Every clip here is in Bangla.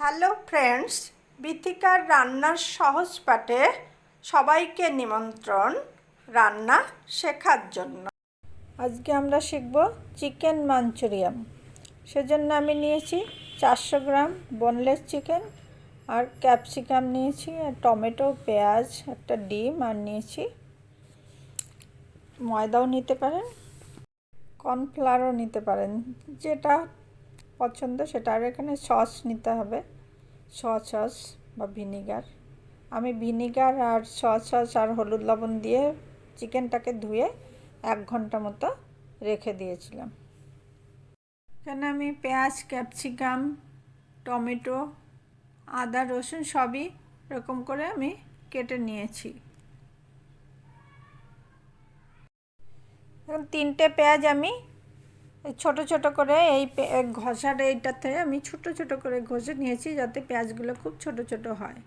হ্যালো ফ্রেন্ডস বিথিকার রান্নার সহজ পাঠে সবাইকে নিমন্ত্রণ রান্না শেখার জন্য আজকে আমরা শিখব চিকেন মাঞ্চুরিয়াম সেজন্য আমি নিয়েছি চারশো গ্রাম বোনলেস চিকেন আর ক্যাপসিকাম নিয়েছি, আর টমেটো পেঁয়াজ, একটা ডিম আর নিয়েছি। ময়দাও নিতে পারেন কর্নফ্লাওয়ারও নিতে পারেন, যেটা পছন্দ, সেটা আর এখানে সস নিতে হবে। স সস বা ভিনিগার। আমি ভিনিগার আর স সস আর হলুদ লবণ দিয়ে চিকেনটাকে ধুয়ে এক ঘণ্টা মতো রেখে দিয়েছিলাম। এখানে আমি পেঁয়াজ, ক্যাপসিকাম, টমেটো, আদা, রসুন সবই এরকম করে আমি কেটে নিয়েছি। এখন তিনটে পেঁয়াজ আমি ছোট ছোট করে এই ঘষার এইটাতে আমি ছোট ছোট করে ঘষে নিয়েছি যাতে পেঁয়াজগুলো খুব ছোট ছোট হয়।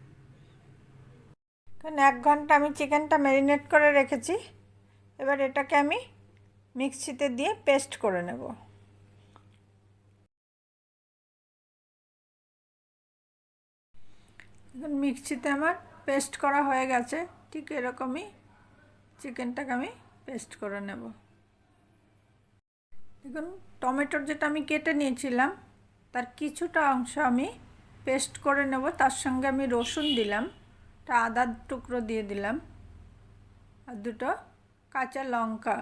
কারণ এক ঘণ্টা আমি চিকেনটা ম্যারিনেট করে রেখেছি। এবার এটাকে আমি মিক্সিতে দিয়ে পেস্ট করে নেব। এখন মিক্সিতে আমার পেস্ট করা হয়ে গেছে। ঠিক এরকমই চিকেনটাকে আমি পেস্ট করে নেব। দেখুন, টমেটোর যেটা আমি কেটে নিয়েছিলাম, তার কিছুটা অংশ আমি পেস্ট করে নেব। তার সঙ্গে আমি রসুন দিলাম, একটা আদার টুকরো দিয়ে দিলাম, আর দুটো কাঁচা লঙ্কা।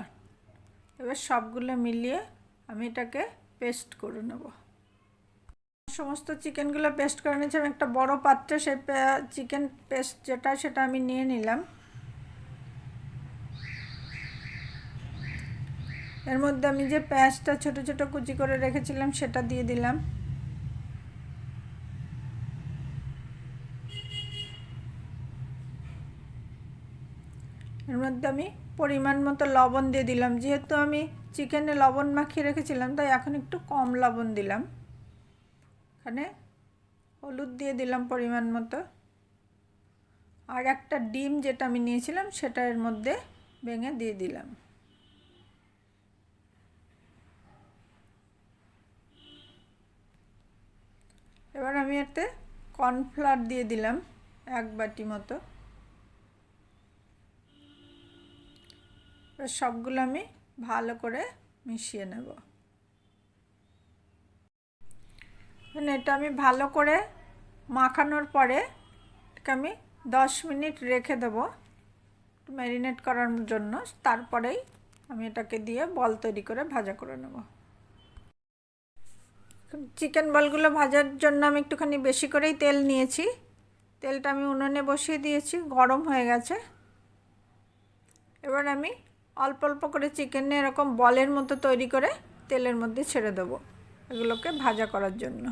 এবার সবগুলো মিলিয়ে আমি এটাকে পেস্ট করে নেব। সমস্ত চিকেনগুলো পেস্ট করে নিয়েছি। আমি একটা বড় পাত্রে সেই চিকেন পেস্ট যেটা, সেটা আমি নিয়ে নিলাম। এর মধ্যে আমি যে পেঁয়াজটা ছোট ছোট কুচি করে রেখেছিলাম, সেটা দিয়ে দিলাম। এর মধ্যে আমি পরিমাণ মতো লবণ দিয়ে দিলাম। যেহেতু আমি চিকেনে লবণ মাখিয়ে রেখেছিলাম, তাই এখন একটু কম লবণ দিলাম। এখানে হলুদ দিয়ে দিলাম পরিমাণ মতো। আর একটা ডিম যেটা আমি নিয়েছিলাম, সেটা এর মধ্যে ভেঙে দিয়ে দিলাম। এবার আমি এতে কর্নফ্লাওয়ার দিয়ে দিলাম এক বাটি মতো। এবার সবগুলো আমি ভালো করে মিশিয়ে নেব। এটা আমি ভালো করে মাখানোর পরে এটাকে আমি দশ মিনিট রেখে দেবো ম্যারিনেট করার জন্য। তারপরেই আমি এটাকে দিয়ে বল তৈরি করে ভাজা করে নেব। চিকেন বলগুলো ভাজার জন্য আমি একটুখানি বেশি করেই তেল নিয়েছি। তেলটা আমি উনুনে বসিয়ে দিয়েছি, গরম হয়ে গেছে। এবার আমি অল্প অল্প করে চিকেনে এরকম বলের মতো তৈরি করে তেলের মধ্যে ছেড়ে দেবো এগুলোকে ভাজা করার জন্য।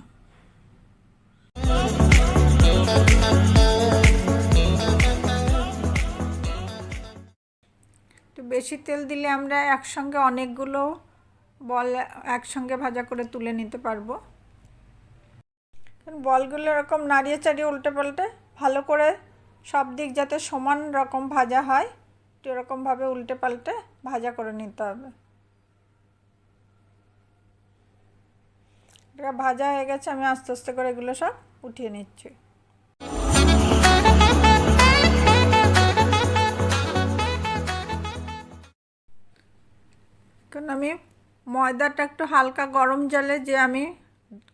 একটু বেশি তেল দিলে আমরা একসঙ্গে অনেকগুলো বল একসঙ্গে ভাজা করে তুলে নিতে পারব। বলগুলো এরকম নাড়িয়ে চাড়িয়ে উল্টে পাল্টে ভালো করে সব দিক যাতে সমান রকম ভাজা হয়, একটু এরকমভাবে উল্টে পাল্টে ভাজা করে নিতে হবে। এটা ভাজা হয়ে গেছে, আমি আস্তে আস্তে করে এগুলো সব উঠিয়ে নিচ্ছি। কারণ আমি ময়দাটা একটু হালকা গরম জলে যে আমি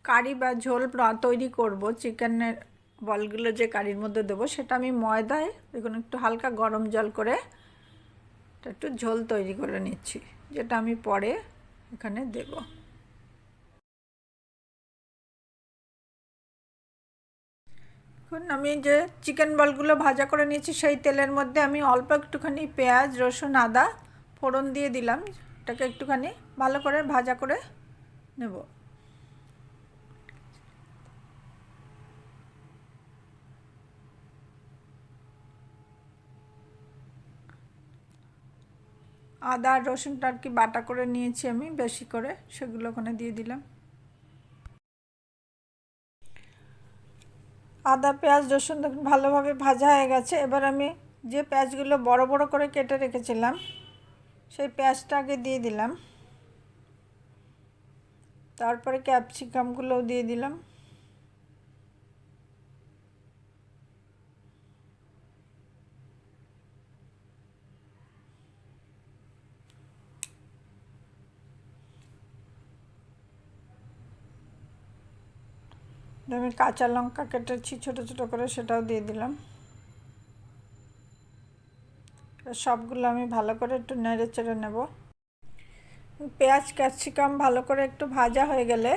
কারি বা ঝোল তৈরি করব, চিকেনের বলগুলো যে কারির মধ্যে দেবো, সেটা আমি ময়দায় দেখুন একটু হালকা গরম জল করে একটু ঝোল তৈরি করে নিচ্ছি, যেটা আমি পরে এখানে দেব। এখন আমি যে চিকেন বলগুলো ভাজা করে নিয়েছি, সেই তেলের মধ্যে আমি অল্প একটুখানি পেঁয়াজ, রসুন, আদা ফোড়ন দিয়ে দিলাম। এটাকে একটুখানি ভালো করে ভাজা করে নেব। আদা রসুনটা আর কি বাটা করে নিয়েছি আমি, বেশি করে সেগুলো ওখানে দিয়ে দিলাম। আদা, পেঁয়াজ, রসুন ভালোভাবে ভাজা হয়ে গেছে। এবার আমি যে পেঁয়াজগুলো বড় বড় করে কেটে রেখেছিলাম সেই পেঁয়াজটাকে দিয়ে দিলাম। তারপরে ক্যাপসিকামগুলোও দিয়ে দিলাম। আমি কাঁচা লঙ্কা কেটেছি, ছোটো ছোটো করে সেটাও দিয়ে দিলাম। সবগুলো আমি ভালো করে একটু নেড়ে চেড়ে নেব। পেঁয়াজ, ক্যাপসিকাম ভালো করে একটু ভাজা হয়ে গেলে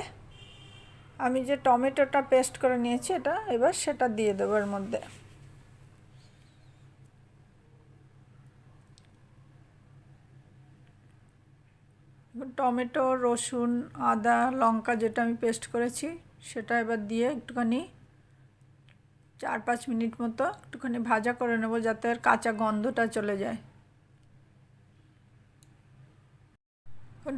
আমি যে টমেটোটা পেস্ট করে নিয়েছি এটা, এবার সেটা দিয়ে দেবো এর মধ্যে। টমেটো, রসুন, আদা, লঙ্কা যেটা আমি পেস্ট করেছি, সেটা এবার দিয়ে একটুখানি চার পাঁচ মিনিট মতো একটুখানি ভাজা করে নেব যাতে আর কাঁচা গন্ধটা চলে যায়।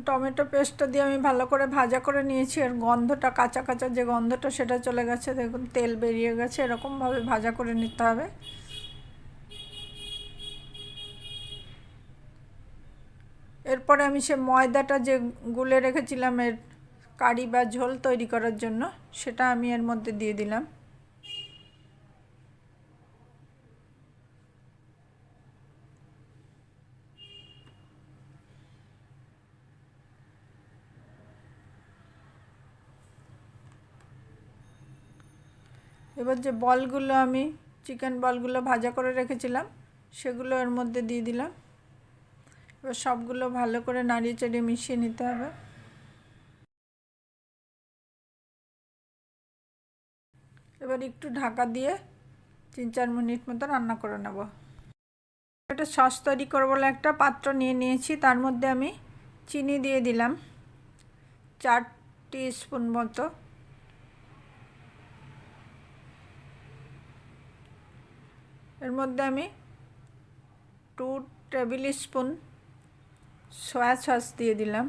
টমেটো পেস্টটা দিয়ে আমি ভালো করে ভাজা করে নিয়েছি। আর গন্ধটা, কাঁচা কাঁচা যে গন্ধটা, সেটা চলে গেছে। দেখুন, তেল বেরিয়ে গেছে। এরকমভাবে ভাজা করে নিতে হবে। এরপরে আমি সে ময়দাটা যে গুলে রেখেছিলাম এর কারি বা ঝোল তৈরি করার জন্য, সেটা আমি এর মধ্যে দিয়ে দিলাম। এবার যে বলগুলো আমি চিকেন বলগুলো ভাজা করে রেখেছিলাম, সেগুলো এর মধ্যে দিয়ে দিলাম। এবার সবগুলো ভালো করে নাড়িয়ে চাড়িয়ে মিশিয়ে নিতে হবে। এবার একটু ঢাকা দিয়ে তিন চার মিনিট মতো রান্না করে নেব। একটা সস তৈরি করব বলে একটা পাত্র নিয়ে নিয়েছি, তার মধ্যে আমি চিনি দিয়ে দিলাম। চার স্পুন মতো। এর মধ্যে আমি two tablespoon soya sauce দিয়ে দিলাম।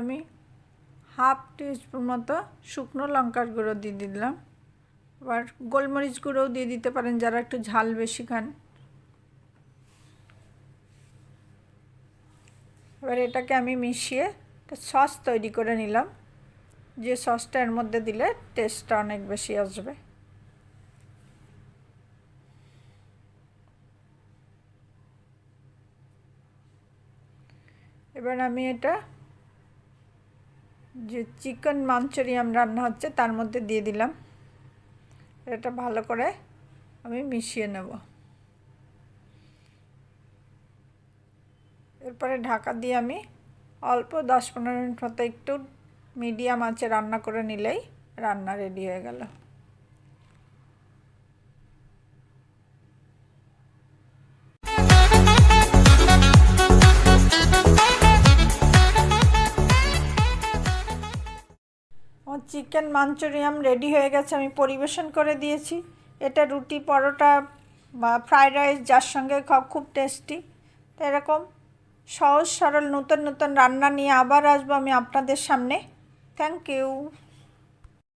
আমি হাফ টিস্পুন মতো শুকনো লঙ্কার গুঁড়ো দিয়ে দিলাম। আবার গোলমরিচ গুঁড়োও দিয়ে দিতে পারেন যারা একটু ঝাল বেশি খান। এবার এটাকে আমি মিশিয়ে একটা সস তৈরি করে নিলাম। যে সসটা এর মধ্যে দিলে টেস্টটা অনেক বেশি আসবে। এবার আমি এটা যে চিকেন মাঞ্চুরিয়াম রান্না হচ্ছে, তার মধ্যে দিয়ে দিলাম। এটা ভালো করে আমি মিশিয়ে নেব। এরপরে ঢাকা দিয়ে আমি অল্প দশ পনেরো মিনিট মতো একটু মিডিয়াম আঁচে রান্না করে নিলেই রান্না রেডি হয়ে গেল। আমার চিকেন মাঞ্চুরিয়াম রেডি হয়ে গেছে, আমি পরিবেশন করে দিয়েছি। এটা রুটি, পরোটা বা ফ্রায়েড রাইস যার সঙ্গে খাও খুব টেস্টি তো এরকম সহজ সরল নতুন নতুন রান্না নিয়ে আবার আসব আমি আপনাদের সামনে। Thank you